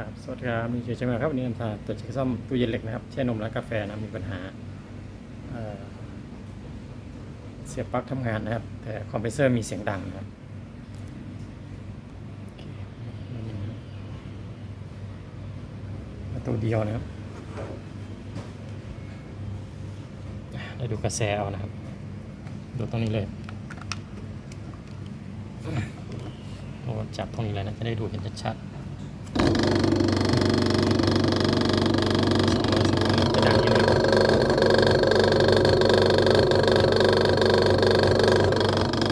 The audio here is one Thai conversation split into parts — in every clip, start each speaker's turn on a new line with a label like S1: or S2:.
S1: ครับสวัสดีครับมีเชียร์ใช่ไหมครับวันนี้อันทาตัวเช็คซ่อมตู้เย็นเหล็กนะครับแช่นมและกาแฟนะมีปัญหาเเสียบปลั๊กทำงานนะครับ แต่คอมเพรสเซอร์มีเสียงดังนะครับโอเคนี่นะครับประตูเดียวนะครับได้ดูกระแสเอานะครับดูตรงนี้เลยโอ้จับตรงนี้เลยนะจะได้ดูเห็นชัดๆ จะดังนิดนึง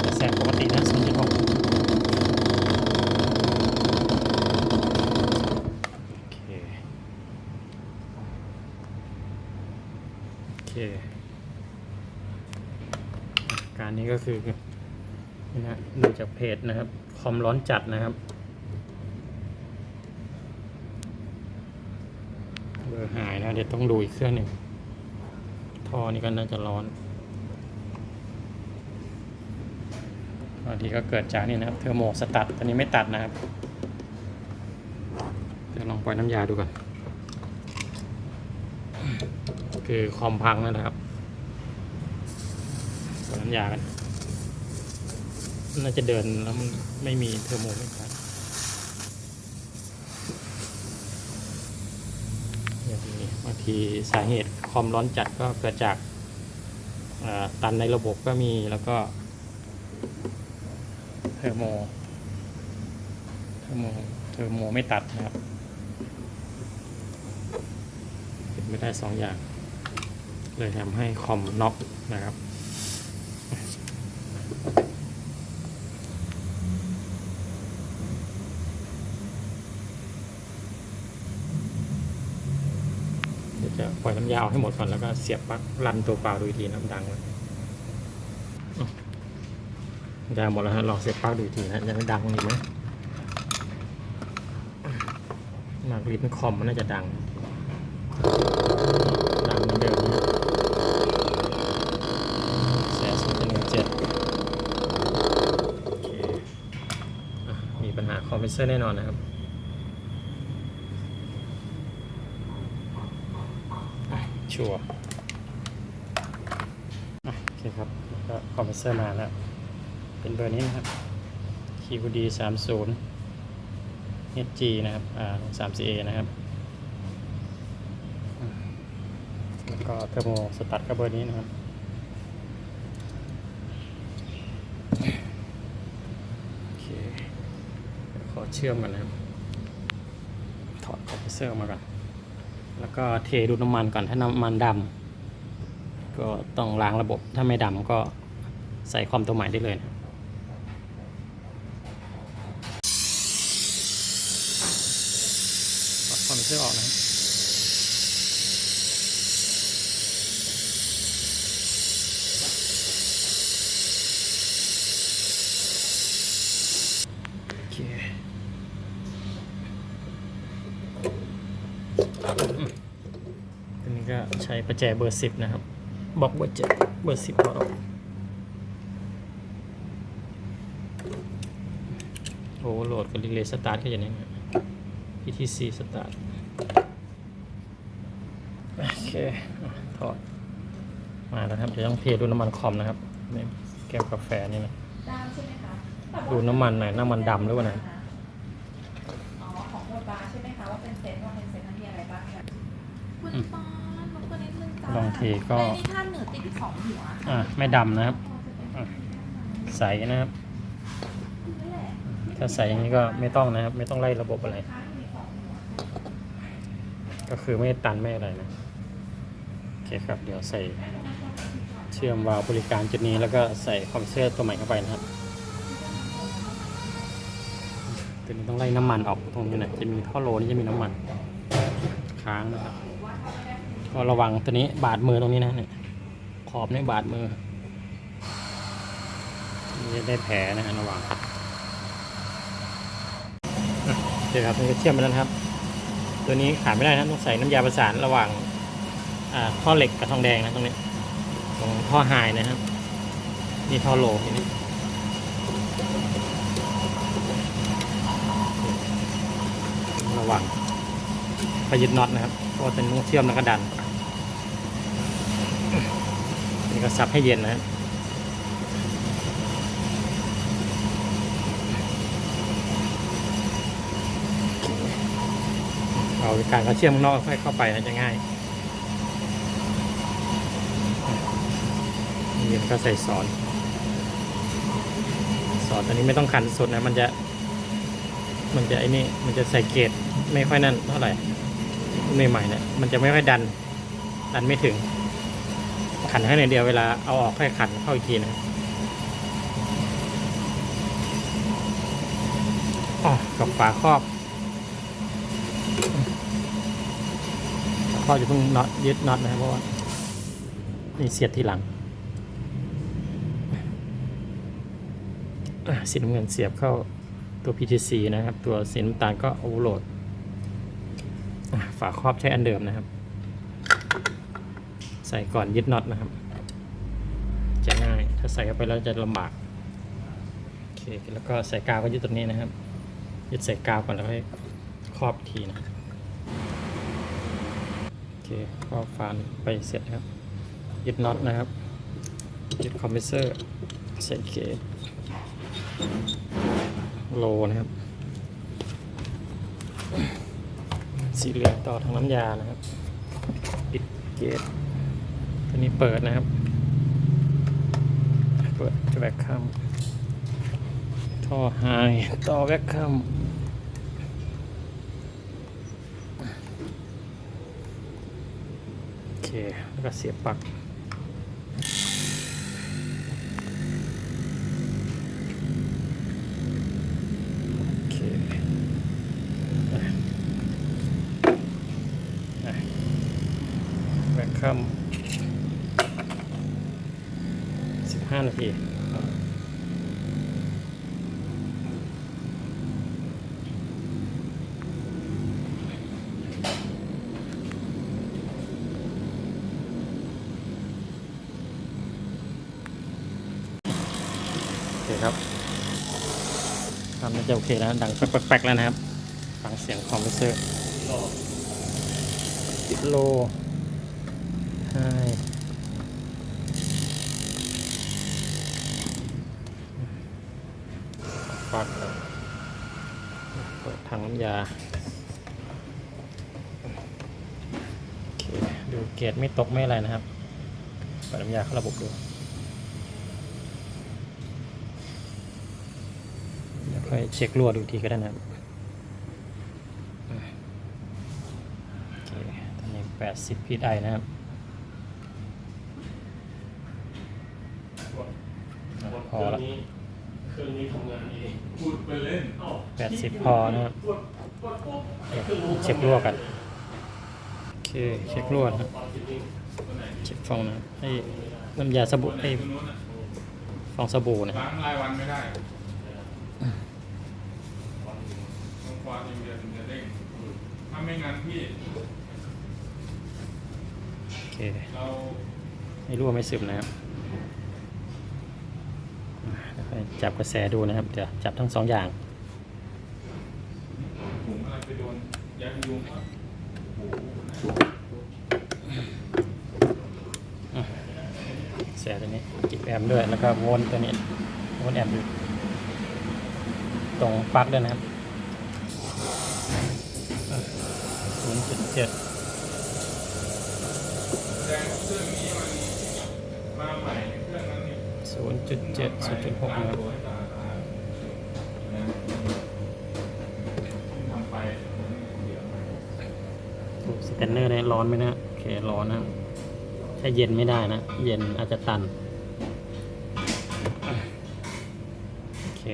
S1: แต่แสบปกตินะศูนย์จุดหกโอเค โอเค การนี้ก็คือนี่นะดูจากเพจนะครับ คอมร้อนจัดนะครับเบอร์หายนะเดี๋ยวต้องดูอีกเครื่องหนึ่งท่อนี้ก็น่าจะร้อนบางทีก็เกิดจากนี่นะครับเทอร์โมสตัดตอนนี้ไม่ตัดนะครับเดี๋ยวลองปล่อยน้ำยาดูก่อน คือคอมพังนะครับปล่อยน้ำยากันน่าจะเดินแล้วมันไม่มีเทอร์โมไม่ตัดอย่างนี้บางทีสาเหตุความร้อนจัดก็เกิดจากตันในระบบก็มีแล้วก็เทอร์โม เทอร์โม เทอร์โมไม่ตัดนะครับ เป็นไม่ได้สองอย่าง เลยทำให้คอมน็อกนะครับเดี๋ยวจะปล่อยน้ำยาออกให้หมดก่อนแล้วก็เสียบปลั๊กรันตัวเปล่าดูอีกทีน้ำดังเลยอ้าวยาหมดแล้วฮะลองเสียบปลั๊กดูอีกทีนะยังดังอีกไหมหนักลิ้นคอมมันน่าจะดัง ดังเหมือนเดิมนะแสนศูนย์หนึ่งเจ็ดโอเคอะมีปัญหา คอมเพรสเซอร์แน่นอนนะครับชัวร์โอเคครับแล้วก็คอมเพรสเซอร์มาแล้ว เป็นเบอร์นี้นะครับ QD 3 0 HG นะครับอ่า3 CA นะครับแล้วก็เทอร์โมสตัดก็เบอร์นี้นะครับ โอเค เชื่อมกันนะครับ ถอดคอมเพรสเซอร์มาก่อน แล้วก็เทดูน้ำมันก่อน ถ้าน้ำมันดำก็ต้องล้างระบบ ถ้าไม่ดำก็ใส่ความตัวใหม่ได้เลยนะถอดคอมพิวเซอร์ออกนะครับโอเค ตัวนี้ ก็ใช้ประแจเบอร์สิบนะครับบอกเบอร์เจ็ดเบอร์สิบพอออกโอ้โหลดกับรีเลย์สตาร์ทก็อย่างนี้นะ PTC สตาร์ทโอเคอะถอดมาแล้วครับเดี๋ยวต้องเทดูน้ำมันคอมนะครับในแก้วกาแฟนี่นะ
S2: ดาวใช่ไหมคะ
S1: ดูน้ำมันหน่อยน้ำมันดำหรือว่าไหน
S2: อ๋อของโมบาใช่ไหมคะว่าเป็นเซ็ตว่าเป็นเซ็ตนั้นมีอะไรบ้างคะคุณปอา
S1: บางทีก็
S2: ในนี่ท่านเหนือติดอีกสองหัว
S1: อะไม่ดำนะครับอะใสนะครับ
S2: นี่แหละ
S1: ถ้าใส่อย่างนี้ก็ไม่ต้องนะครับ ไม่ต้องไล่ระบบอะไร
S2: ข้างมีสองหัว
S1: ก็คือไม่ตันไม่อะไรนะโอเคครับ เดี๋ยวใส่เชื่อมวาล์วบริการจุดนี้แล้วก็ใส่คอมเพรสเซอร์ตัวใหม่เข้าไปนะครับตัวนี้ต้องไล่น้ำมันออกตรงนี้นะจะมีท่อโลนี่จะมีน้ำมันค้างนะครับ ก็ระวังตัวนี้บาดมือตรงนี้นะเนี่ยขอบนี่บาดมือจะได้แผลนะฮะระวังอะโอเครับนี่ก็เชื่อมไปแล้วนะครับ ตัวนี้ขาดไม่ได้นะต้องใส่น้ำยาประสานระหว่างอ่าท่อเหล็กกับทองแดงนะตรงนี้ตรงท่อไฮนะครับนี่ท่อโลนี้ระหว่า ไปยึดน็อตนะครับเพราะว่าเป็นต้องเชื่อมแล้วก็ดันนี่ก็ซับให้เย็นนะครับเอาการเขาเชื่อมนอกค่อยเข้าไปนะจะง่ายนี่มันก็ใส่ซอนสซอสอันนี้ไม่ต้องขันสุดนะ มันจะ มันจะไอ้นี่ มันจะใส่เกรดไม่ค่อยนั่นเท่าไหร่ ใหม่ๆเนี่ยมันจะไม่ค่อยดัน ดันไม่ถึง ขันให้ในเดียวเวลาเอาออกค่อยขันเข้าอีกทีนะอ๋อกับฝาครอบข้อจะเพิ่งน็อตยึดน็อตนะครับเพราะว่านี่เสียดที่หลังสีน้ำเงินเสียบเข้าตัว PTC นะครับ ตัวสีน้ำตาลก็โอเวอร์โหลด ฝาครอบใช้อันเดิมนะครับ ใส่ก่อนยึดน็อตนะครับ จะง่าย ถ้าใส่เข้าไปแล้วจะลำบาก โอเค แล้วก็ใส่กาวก็ยึดตรงนี้นะครับ ยึดใส่กาวก่อนแล้วค่อยครอบทีนะ โอเคก็ฟานไปเสร็จครับ ยึดน็อตนะครับ ยึดคอมเพรสเซอร์ ใส่เกจโลนะครับ สีเหลืองต่อทางน้ำยานะครับ ปิดเกตตัวนี้เปิดนะครับ เปิดแวคคัมท่อไฮต่อแวคคัมโอเค แล้วก็เสียบปลั๊กโอเคอะอะแวคคัมสิบห้านาที โอเคครับทำน่าจะโอเคแล้วดังแป๊กๆแล้วนะครับ ฟังเสียงคอมเพรสเซอร์ติดโลใช่ปักเปิดถังน้ำยาโอเคดูเกรไม่ตกไม่อะไรนะครับเปิดน้ำยาเข้าระบบดู เดี๋ยวค่ อยเช็ครั่วดูอีกทีก็ได้นะครับอะโอเคตอนนี้80 PSI นะครับอะพอละ
S3: เครื่องนี้ทำงานเองพูดไปเล่นเอ้า
S1: 80 พอนะครับ
S3: กดกดปุ๊บ
S1: เดี๋ยวเช็ครั่วกันโอเคเช็ครั่วนะครับ
S3: ตอนที่นี่ตัวไหน
S1: เช็คฟองนะครับให้น้ำยาสบู่ให้
S3: ตัวนู้นน่ะ
S1: ฟองสบู่นะครับ
S3: ล้างรายวันไม่ได้ต้องควาทีเดียว ถึงจะเด้งถ้าไม่งั้นพี่
S1: โอเค
S3: เรา
S1: ไม่รั่วไม่ซึมนะครับจับกระแสดูนะครับเดี๋ยวจับทั้งสองอย่าง
S3: ถุงอะไรไปโดนยายุงก็โอ้โห
S1: แสตัวนี้จิบแอมด้วยแล้วก็วลต์ตัวนี้วลต์แอมอยู่ตรงปลั๊กด้วยนะครับ ศูนย์จุดเจ็ดศูนย์จุดเจ็ดศูนย์จุดหกนะครับ
S3: ทำไป
S1: สแกนเนอร์ได้ร้อนไหมนะโอเคร้อนนะถ้าเย็นไม่ได้นะ เย็นอาจจะตัน โอเค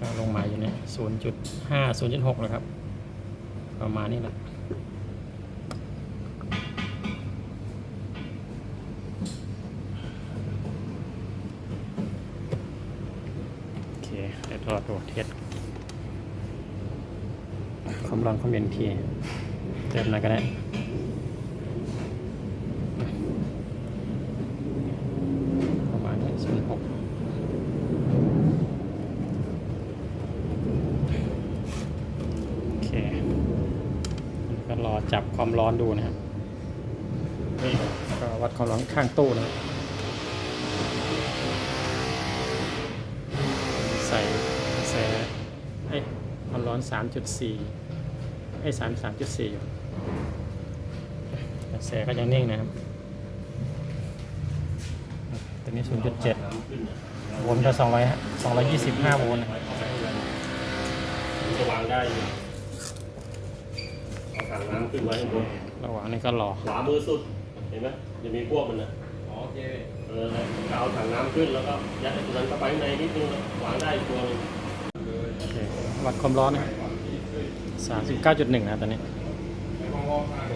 S1: ก็ลงมาอยู่เนี่ยศูนย์จุดห้าศูนย์จุดหกนะครับ ประมาณนี้แหละโอเคเดี๋ยวรอตรวจเทสความร้อนความเย็นทีเติมหน่อยก็ได้ประมาณนี้ศูนย์หกโอเค รอ จับความร้อนดูนะครับนี่ก็วัดความร้อนข้างตู้นะครับใส่แสเอ้ความร้อน 3.4ไอ้ย3 3.4อยู่แต่แสก็ยังนิ่งนะครับตัวนี้ 0.7โวลต์ก็200 225โวลต์นะ
S4: จะวางได้ ถังน้ำขึ้นไว้ข้างบน
S1: ระหว่างนี้ก็รอ
S4: ขวามือสุด เห็นไหมจะมีพวกมันนะ
S3: โอเค
S4: เออแล้วเอาถังน้ำขึ้นแล้วก็ยัดไอ้ตัวนั้นเข้าไปข้างในนิดนึงแล้ววางได้อีกตัวหนึง
S1: โอเค วัดความร้อนนะครับ39.1นะครับตอนนี้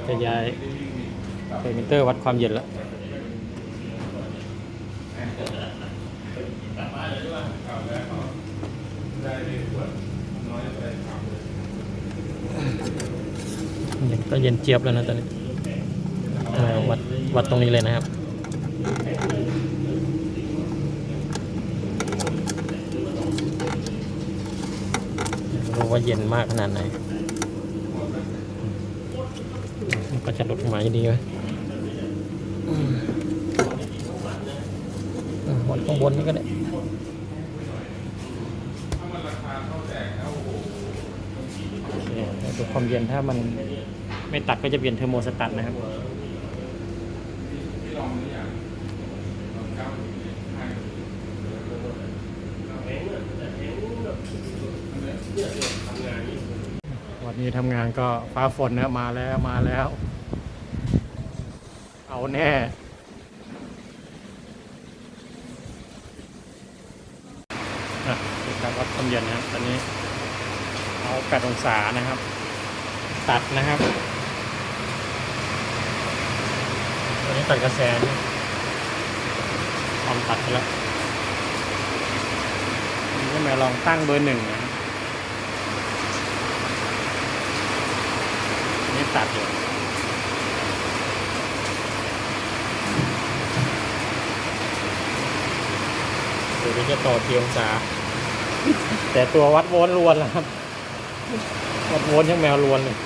S1: จะย้ายเทอร์มิเตอร์วัดความเย็นแล้ว
S3: ได้เลยขวดน้อยไปทำเลย
S1: เย็นก็เย็นเจี๊ยบแล้วนะตอนนี้วัดวัดตรงนี้เลยนะครับรู้ว่าเย็นมากขนาดไหนมันก็จะลดลงมายดีไหมวัดข้างบนนี่ก็ได้ดูความเย็นถ้ามัน ไม่ตัดก็จะเปลี่ยนเทอร์โมสตัตนะครับ
S3: ที่ลองนี่อย่างลองเก้าถึงให้
S4: แข็งอะแต่แข็งแบบเนี่ยเนี่ยทำงานนี้
S1: วันนี้ทำงานก็ฟ้าฝนนะมาแล้วมาแล้ว เอาแน่อะดูการวัดความเย็นนะครับตอนนี้เอา8องศานะครับ ตัดนะครับตัว นี้ตัดกระแสนี่ทำตัดไปแล้วนี่ก็มาลองตั้งเบอร์หนึ่งนะนี่ตัดอยู่เดี๋ยวจะต่อเทีองศาแต่ตัววัดโวลต์ล้วนแล้วครับ วัดโวลต์ยังแมวล้วนเลย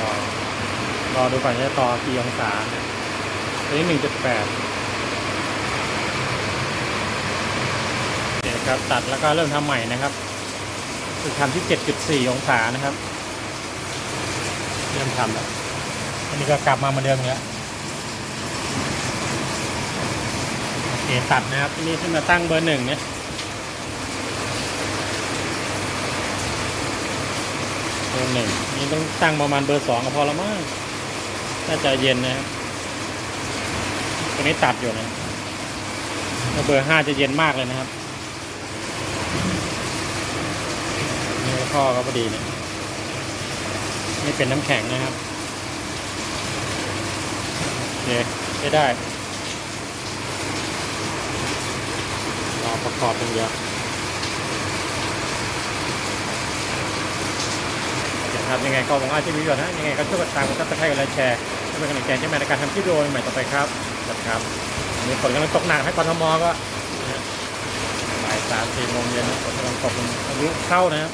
S1: รอ รอดูก่อนจะต่อกี่องศาตัวนี้หนึ่งจุดแปดเดี๋ยวครับตัดแล้วก็เริ่มทำใหม่นะครับคือทำที่7.4องศานะครับ เริ่มทำแล้วอันนี้ก็กลับมาเหมือนเดิมอีกแล้วโอเคตัดนะครับที่นี่ขึ้นมาตั้งเบอร์หนึ่งเนี่ยเบอร์หนึ่งนี่ต้องตั้งประมาณเบอร์สองก็พอละมั้ง น่าจะเย็นนะครับตัวนี้ตัดอยู่นะแล้วเบอร์ห้าจะเย็นมากเลยนะครับนี่ข้อก็พอดีเนี่ยนี่เป็นน้ำแข็งนะครับโอเคใช้ได้รอประกอบเป็นเดียวเดี๋ยวครับยังไงก็หวังว่าจะมีประโยชน์นะยังไงก็ช่วยกดตามกดซับสไครต์กดไลค์แชร์ เป็นกำลังใจให้แม่ในการทำคลิปวิดีโอใหม่ต่อไปครับครับมีฝนกำลังตกหนักให้กรทมก็บ่ายสามสี่โมงเย็นฝนกำลังตกอายุเข้านะครับ